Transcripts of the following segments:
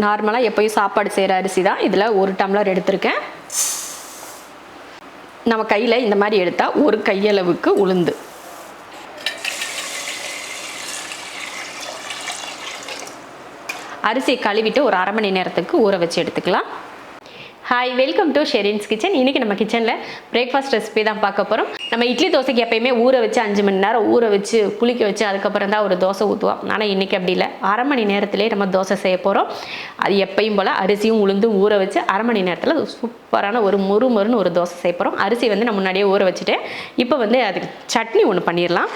நார்மலாக எப்போயும் சாப்பாடு செய்கிற அரிசி தான். இதில் ஒரு டம்ளர் எடுத்திருக்கேன். நம்ம கையில் இந்த மாதிரி எடுத்தால் ஒரு கையளவுக்கு உளுந்து. அரிசியை கழுவிட்டு ஒரு அரை மணி நேரத்துக்கு ஊற வச்சு எடுத்துக்கலாம். Hi welcome to Sherin's kitchen இன்றைக்கி நம்ம கிச்சனில் பிரேக்ஃபாஸ்ட் ரெசிபி தான் பார்க்க போகிறோம் நம்ம இட்லி தோசைக்கு எப்பயுமே ஊற வச்சு அஞ்சு மணி நேரம் ஊற வச்சு புளிக்க வச்சு அதுக்கப்புறம் தான் ஒரு தோசை ஊற்றுவோம் ஆனால் இன்றைக்கி அப்படி இல்லை. அரை மணி நேரத்திலே நம்ம தோசை செய்ய போகிறோம் அது எப்பயும் போல் அரிசியும் உளுந்தும் ஊற வச்சு அரை மணி நேரத்தில் சூப்பரான ஒரு முறு மொறுன்னு ஒரு தோசை செய்ய போகிறோம் அரிசி வந்து நான் முன்னாடியே ஊற வச்சுட்டேன் இப்போ வந்து அதுக்கு சட்னி ஒன்று பண்ணிடலாம்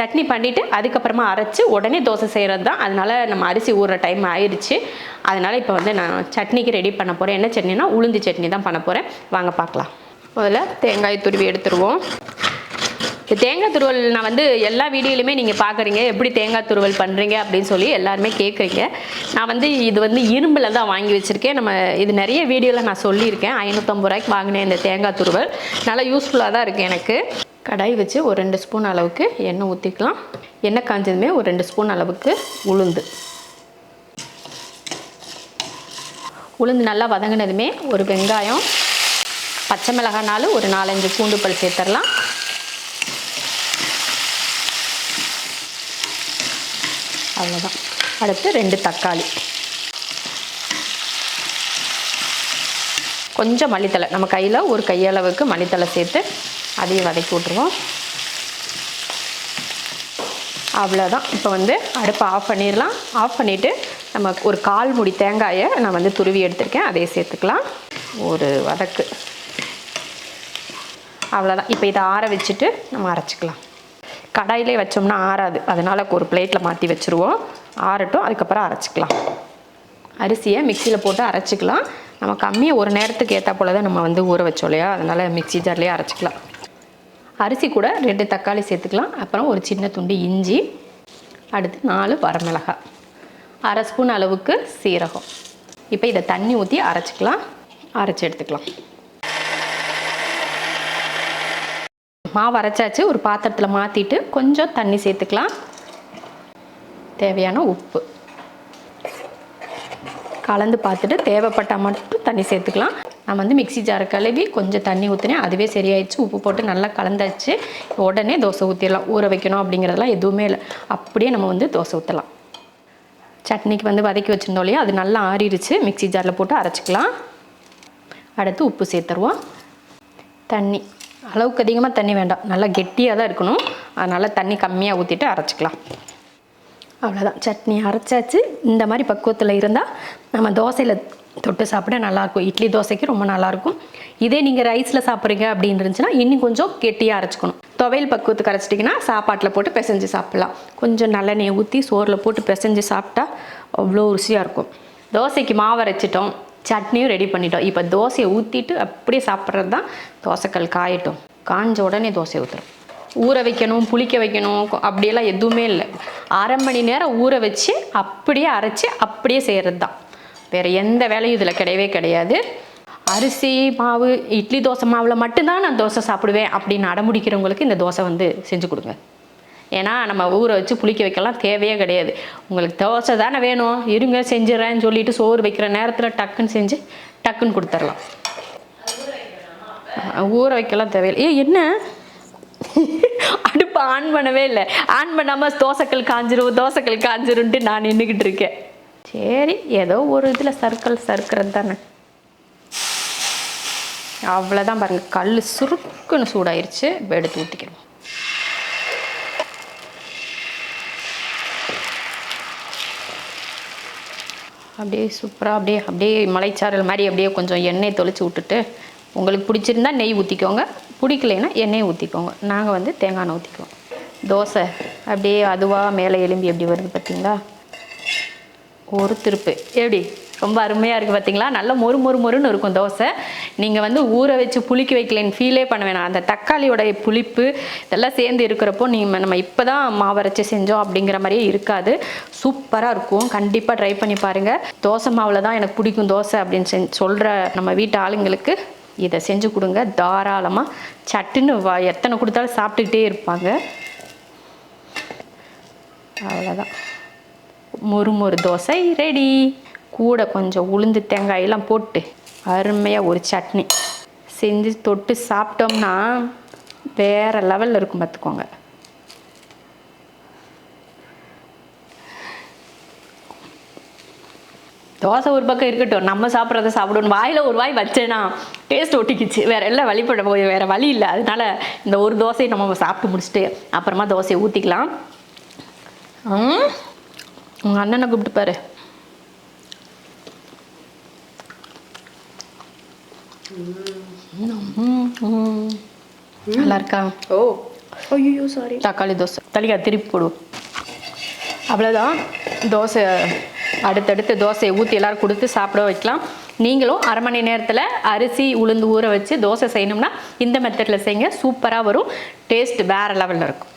சட்னி பண்ணிவிட்டு அதுக்கப்புறமா அரைச்சி உடனே தோசை செய்கிறது தான். அதனால் நம்ம அரிசி ஊறுற டைம் ஆயிடுச்சு அதனால் இப்போ வந்து நான் சட்னிக்கு ரெடி பண்ண போகிறேன் என்ன சட்னினா உளுந்து சட்னி தான் பண்ண போகிறேன் வாங்க பார்க்கலாம். முதல்ல தேங்காய் துருவி எடுத்துருவோம். இந்த தேங்காய் துருவல் நான் வந்து எல்லா வீடியோலையுமே நீங்கள் பார்க்குறீங்க எப்படி தேங்காய் துருவல் பண்ணுறீங்க அப்படின்னு சொல்லி எல்லாருமே கேட்குறீங்க நான் வந்து இது வந்து இரும்பில் தான் வாங்கி வச்சுருக்கேன். நம்ம இது நிறைய வீடியோவில் நான் சொல்லியிருக்கேன். ஐநூற்றம்பது ரூபாய்க்கு வாங்கினேன் இந்த தேங்காய் துருவல். நல்லா யூஸ்ஃபுல்லாக தான் இருக்குது எனக்கு. கடாய் வச்சு ஒரு ரெண்டு ஸ்பூன் அளவுக்கு எண்ணெய் ஊற்றிக்கலாம் எண்ணெய் காஞ்சதுமே ஒரு ரெண்டு ஸ்பூன் அளவுக்கு உளுந்து. உளுந்து நல்லா வதங்கினதுமே ஒரு வெங்காயம் பச்சை மிளகானாலும் ஒரு நாலஞ்சு பூண்டு பல் சேர்த்துடலாம். அவ்வளோதான் அடுத்து ரெண்டு தக்காளி. கொஞ்சம் மல்லித்தலை நம்ம கையில் ஒரு கையளவுக்கு மல்லித்தலை சேர்த்து அதையும் வதக்கி விட்ருவோம் அவ்வளோதான் இப்போ வந்து அடுப்பை ஆஃப் பண்ணிடலாம். ஆஃப் பண்ணிவிட்டு நம்ம ஒரு கால் முடி தேங்காயை நான் வந்து துருவி எடுத்திருக்கேன். அதையே சேர்த்துக்கலாம். ஒரு வதக்கு. அவ்வளோதான் இப்போ இதை ஆற வச்சுட்டு நம்ம அரைச்சிக்கலாம். கடாயிலே வச்சோம்னா ஆறாது. அதனால் ஒரு பிளேட்டில் மாற்றி வச்சுருவோம். ஆறட்டும் அதுக்கப்புறம் அரைச்சிக்கலாம். அரிசியை மிக்சியில் போட்டு அரைச்சிக்கலாம். நம்ம கம்மியாக ஒரு நேரத்துக்கு ஏற்றா போல தான் நம்ம வந்து ஊற வச்சோம் இல்லையா? அதனால் மிக்சி ஜார்லேயே அரைச்சிக்கலாம். அரிசி கூட ரெண்டு தக்காளி சேர்த்துக்கலாம். அப்புறம் ஒரு சின்ன துண்டு இஞ்சி. அடுத்து நாலு வரமிளகாய் அரை ஸ்பூன் அளவுக்கு சீரகம். இப்போ இதை தண்ணி ஊற்றி அரைச்சிக்கலாம். அரைச்சி எடுத்துக்கலாம். மாவு அரைச்சாச்சு. ஒரு பாத்திரத்தில் மாற்றிட்டு கொஞ்சம் தண்ணி சேர்த்துக்கலாம். தேவையான உப்பு. கலந்து பார்த்துட்டு தேவைப்பட்டால் மட்டும் தண்ணி சேர்த்துக்கலாம். நான் வந்து மிக்ஸி ஜாரை கழுவி கொஞ்சம் தண்ணி ஊற்றினேன் அதுவே சரியாயிடுச்சு. உப்பு போட்டு நல்லா கலந்தாச்சு. உடனே தோசை ஊற்றிடலாம் ஊற வைக்கணும் அப்படிங்கிறதெல்லாம் எதுவுமே இல்லை. அப்படியே நம்ம வந்து தோசை ஊற்றலாம் சட்னிக்கு வந்து வதக்கி வச்சுருந்தோம் இல்லையா? அது நல்லா ஆறிடுச்சு. மிக்ஸி ஜாரில் போட்டு அரைச்சிக்கலாம். அடுத்து உப்பு சேர்த்துருவோம். தண்ணி. அளவுக்கு அதிகமாக தண்ணி வேண்டாம். நல்லா கெட்டியாக தான் இருக்கணும். அதனால் தண்ணி கம்மியாக ஊற்றிட்டு அரைச்சிக்கலாம். அவ்வளோதான் சட்னி அரைச்சாச்சு. இந்த மாதிரி பக்குவத்தில் இருந்தால் நம்ம தோசையில் தொட்டு சாப்பிட நல்லாயிருக்கும். இட்லி தோசைக்கு ரொம்ப நல்லாயிருக்கும். இதே நீங்கள் ரைஸில் சாப்பிட்றீங்க அப்படின்னு இருந்துச்சுன்னா இன்னும் கொஞ்சம் கெட்டியாக அரைச்சிக்கணும். துவையல் பக்குவத்துக்கு அரைச்சிட்டிங்கன்னா சாப்பாட்டில் போட்டு பிசைஞ்சு சாப்பிட்லாம். கொஞ்சம் நல்லெண்ணெய் ஊற்றி சோறில் போட்டு பிசைஞ்சு சாப்பிட்டா அவ்வளோ ருசியாக இருக்கும். தோசைக்கு மாவு அரைச்சிட்டோம். சட்னியும் ரெடி பண்ணிட்டோம். இப்போ தோசையை ஊற்றிட்டு அப்படியே சாப்பிட்றது தான் தோசைக்கல் காயட்டும். காஞ்ச உடனே தோசை ஊற்றுறோம் ஊற வைக்கணும் புளிக்க வைக்கணும் அப்படியெல்லாம் எதுவுமே இல்லை. அரை மணி நேரம் ஊற வச்சு அப்படியே அரைச்சி அப்படியே செய்கிறது தான் வேறு எந்த வேலையும் இதில் கிடையவே கிடையாது. அரிசி மாவு இட்லி தோசை மாவில் மட்டும்தான் நான் தோசை சாப்பிடுவேன் அப்படின்னு அடமுடிக்கிறவங்களுக்கு இந்த தோசை வந்து செஞ்சு கொடுங்க. ஏன்னா நம்ம ஊற வச்சு புளிக்க வைக்கலாம் தேவையே கிடையாது. உங்களுக்கு தோசை தானே வேணும். இருங்க செஞ்சிடறேன்னு சொல்லிட்டு சோறு வைக்கிற நேரத்தில் டக்குன்னு செஞ்சு டக்குன்னு கொடுத்துர்லாம் ஊற வைக்கலாம் தேவையில்லை. ஏ என்ன? அடுப்பு ஆன் பண்ணவே இல்லை. ஆன் பண்ணாமல் தோசைக்கல் காஞ்சிரும் தோசைக்கல் காஞ்சிரும்ன்ட்டு நான் நின்றுக்கிட்டு இருக்கேன். சரி ஏதோ ஒரு இதில் சர்க்கிள் சறுக்கிறது தானே. அவ்வளோதான் பாருங்கள் கல் சுருக்குன்னு சூடாயிருச்சு. எடுத்து ஊற்றிக்கிறோம் அப்படியே சூப்பராக அப்படியே அப்படியே மலைச்சாரல் மாதிரி அப்படியே கொஞ்சம் எண்ணெய் தொளிச்சு விட்டுட்டு உங்களுக்கு பிடிச்சிருந்தா நெய் ஊற்றிக்கோங்க பிடிக்கலைன்னா எண்ணெய் ஊற்றிக்கோங்க நாங்கள் வந்து தேங்காய் எண்ணெய் ஊற்றிக்குவோம் தோசை அப்படியே அதுவாக மேலே எலும்பி எப்படி வருது பார்த்தீங்களா? ஒரு திருப்பு. எப்படி? ரொம்ப அருமையாக இருக்குது பார்த்தீங்களா நல்ல மொறு மொறு மொறுன்னு இருக்கும் தோசை. நீங்கள் வந்து ஊற வச்சு புளிக்க வைக்கலைன்னு ஃபீலே பண்ண வேணாம். அந்த தக்காளியோடைய புளிப்பு இதெல்லாம் சேர்ந்து இருக்கிறப்போ நீங்கள் நம்ம இப்போ தான் மாவரைச்சி செஞ்சோம் அப்படிங்கிற மாதிரியே இருக்காது. சூப்பராக இருக்கும். கண்டிப்பாக ட்ரை பண்ணி பாருங்கள் தோசை மாவில் தான் எனக்கு பிடிக்கும் தோசை அப்படின்னு செஞ்சு சொல்கிற நம்ம வீட்டு ஆளுங்களுக்கு இதை செஞ்சு கொடுங்க. தாராளமாக சட்டுன்னு வா எத்தனை கொடுத்தாலும் சாப்பிட்டுக்கிட்டே இருப்பாங்க. அவ்வளோதான் மொறு மொறு தோசை ரெடி கூட கொஞ்சம் உளுந்து தேங்காயெல்லாம் போட்டு அருமையாக ஒரு சட்னி. செஞ்சு தொட்டு சாப்பிட்டோம்னா வேறு லெவலில் இருக்கும் பார்த்துக்கோங்க தோசை ஒரு பக்கம் இருக்கட்டும் நம்ம சாப்பிட்றத சாப்பிடணும். வாயில் ஒரு வாய் வச்சேன்னா டேஸ்ட் ஒட்டிக்கிச்சு. வேறு எல்லாம் வழிபட போய் வேறு வழி இல்லை. அதனால இந்த ஒரு தோசையை நம்ம சாப்பிட்டு முடிச்சுட்டு அப்புறமா தோசையை ஊற்றிக்கலாம் உங்கள் அண்ணனை கூப்பிட்டு பாரு. நல்லா இருக்கா? ஓ ஐயோ சாரி தக்காளி தோசை. தலிகா திருப்பி போடுவோம் அவ்வளோதான் தோசை அடுத்தடுத்து தோசையை ஊற்றி எல்லாரும் கொடுத்து சாப்பிட வைக்கலாம். நீங்களும் அரை மணி நேரத்தில் அரிசி உளுந்து ஊற வச்சு தோசை செய்யணும்னா இந்த மெத்தடில் செய்யுங்க. சூப்பராக வரும். டேஸ்ட் வேறு லெவலில் இருக்கும்.